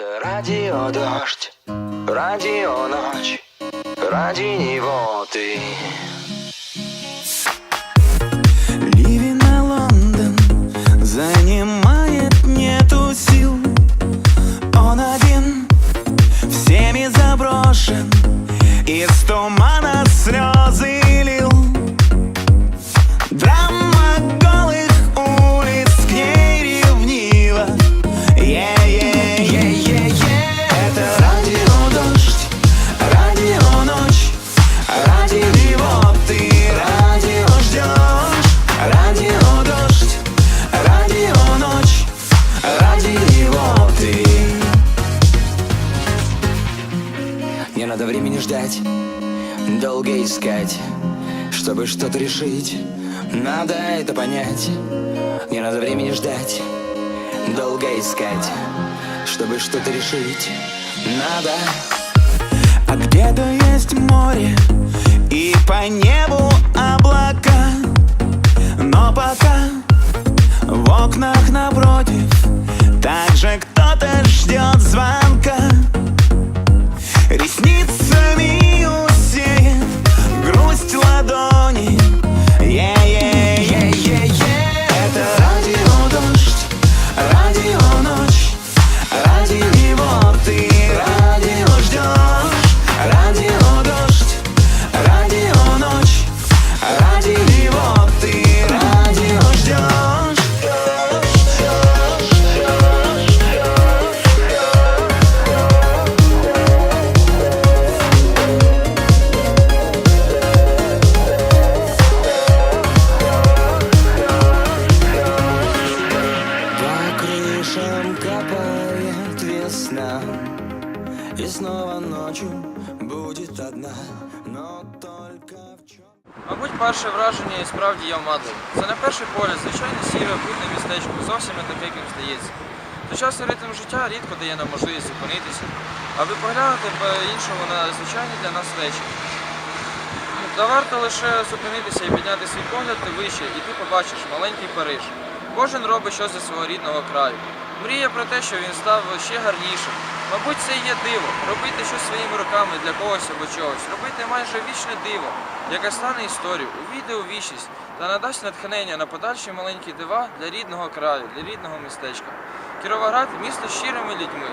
Это радио дождь, радио ночь, ради него ты. Ливень на Лондон занимает нету сил. Он один всеми заброшен Из тумана слезы ждать, долго искать Чтобы что-то решить, надо это понять Не надо времени ждать, долго искать Чтобы что-то решить, надо. А где-то есть море и по небу облака. Но пока в окнах напротив Также кто-то ждет звонка весна И снова ночью будет одна Но только в чем Мабуть, перше враження і справді я вмадлив. Це на перший погляд, звичайно сіре, будне містечко, зовсім не таке, яким здається. Сучасний ритм життя рідко дає нам можливість зупинитися, аби поглянути по-іншому на звичайні для нас речі. Та варто лише зупинитися і підняти свій погляд вище, і ти побачиш маленький Париж. Кожен робить щось для свого рідного краю. Мріє про те, що він став ще гарнішим. Мабуть, це є диво, робити щось своїми руками для когось або чогось, робити майже вічне диво, яке стане історією, увійде у вічність та надасть натхнення на подальші маленькі дива для рідного краю, для рідного містечка. Кіровоград місто щирими людьми.